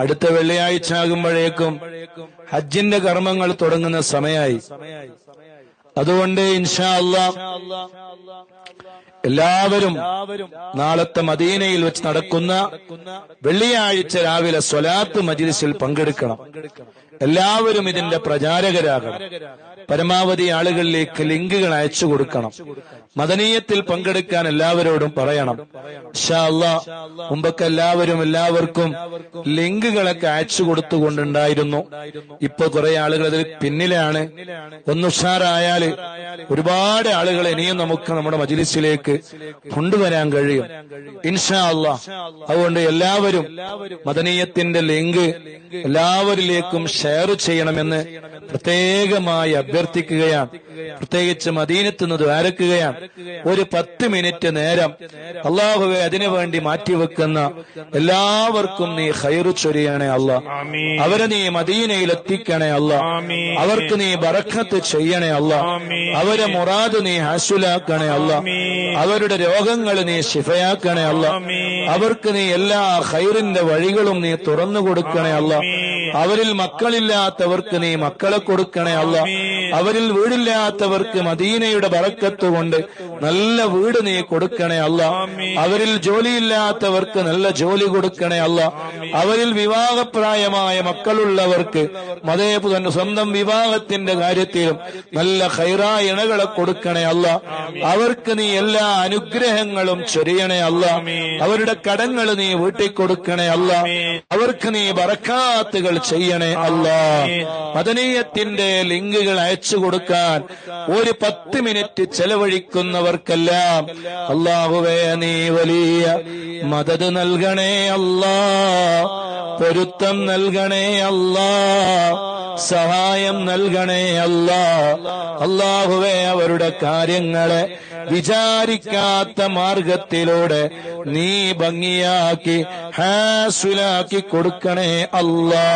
അടുത്ത വെള്ളിയാഴ്ച ആകുമ്പോഴേക്കും ഹജ്ജിന്റെ കർമ്മങ്ങൾ തുടങ്ങുന്ന സമയമായി അതുകൊണ്ട് ഇൻഷാ അല്ലാ എല്ലാവരും നാളത്തെ മദീനയിൽ വെച്ച് നടക്കുന്ന വെള്ളിയാഴ്ച രാവിലെ സ്വലാത്ത് മജിലിസിൽ പങ്കെടുക്കണം. എല്ലാവരും ഇതിന്റെ പ്രചാരകരാകണം. പരമാവധി ആളുകളിലേക്ക് ലിങ്കുകൾ അയച്ചു കൊടുക്കണം. മദനീയത്തിൽ പങ്കെടുക്കാൻ എല്ലാവരോടും പറയണം. മുമ്പൊക്കെ എല്ലാവരും എല്ലാവർക്കും ലിങ്കുകളൊക്കെ അയച്ചു കൊടുത്തുകൊണ്ടുണ്ടായിരുന്നു. ഇപ്പൊ കുറെ ആളുകൾ അതിൽ പിന്നിലാണ്. ഒന്ന് ഉഷാറായാൽ ഒരുപാട് ആളുകൾ ഇനിയും നമുക്ക് നമ്മുടെ മജിലിസിലേക്ക് കൊണ്ടുവരാൻ കഴിയും. ഇൻഷാ അള്ളാ അതുകൊണ്ട് എല്ലാവരും മദനീയത്തിന്റെ ലിങ്ക് എല്ലാവരിലേക്കും ഷെയർ ചെയ്യണമെന്ന് പ്രത്യേകമായി അഭ്യർത്ഥിക്കുകയാണ്. പ്രത്യേകിച്ച് മദീനത്ത് നിന്ന് ദ്വാരക്കുകയാണ്. ഒരു പത്ത് മിനിറ്റ് നേരം അള്ളാഹുവെ അതിനു വേണ്ടി മാറ്റിവെക്കുന്ന എല്ലാവർക്കും നീ ഹൈറു ചൊരിയണേ അല്ല അവരെ നീ മദീനയിൽ എത്തിക്കണേ അല്ല അവർക്ക് നീ ബറക്കത്ത് ചെയ്യണേ അല്ല അവരെ മുറാദ് നീ ഹാസുലാക്കണേ അല്ല അവരുടെ രോഗങ്ങൾ നീ ശിഫയാക്കണേ അല്ല അവർക്ക് നീ എല്ലാ ഹൈറിന്റെ വഴികളും നീ തുറന്നു കൊടുക്കണേ അല്ല. അവരിൽ മക്കളില്ലാത്തവർക്ക് നീ മക്കളെ കൊടുക്കണേ അല്ല. അവരിൽ വീടില്ലാത്തവർക്ക് മദീനയുടെ ബറക്കത്ത് കൊണ്ട് നല്ല വീട് നീ കൊടുക്കണേ അല്ല. അവരിൽ ജോലിയില്ലാത്തവർക്ക് നല്ല ജോലി കൊടുക്കണേ അല്ല. അവരിൽ വിവാഹപ്രായമായ മക്കളുള്ളവർക്ക് മതേപു തന്നെ സ്വന്തം വിവാഹത്തിന്റെ കാര്യത്തിലും നല്ല ഹൈറായ ഇണകളെ കൊടുക്കണേ അല്ല. അവർക്ക് നീ എല്ലാ അനുഗ്രഹങ്ങളും ചൊരിയണേ അല്ല. അവരുടെ കടങ്ങൾ നീ വീട്ടിക്കൊടുക്കണേ അല്ല. അവർക്ക് നീ ബറക്കാത്തുകൾ ചെയ്യണേ അല്ല. മദനീയത്തിന്റെ ലിങ്കുകൾ അയച്ചു കൊടുക്കാൻ ഒരു പത്ത് മിനിറ്റ് ചെലവഴിക്കുന്നവർക്കെല്ലാം അള്ളാഹുവേ നീ വലിയ മദത് നൽകണേ അല്ലാ. പൊരുത്തം നൽകണേ അല്ലാ. സഹായം നൽകണേ അല്ലാ. അള്ളാഹുവേ അവരുടെ കാര്യങ്ങളെ വിചാരിക്കാത്ത മാർഗത്തിലൂടെ നീ ഭംഗിയാക്കി ഹാസുലാക്കി കൊടുക്കണേ അല്ലാ.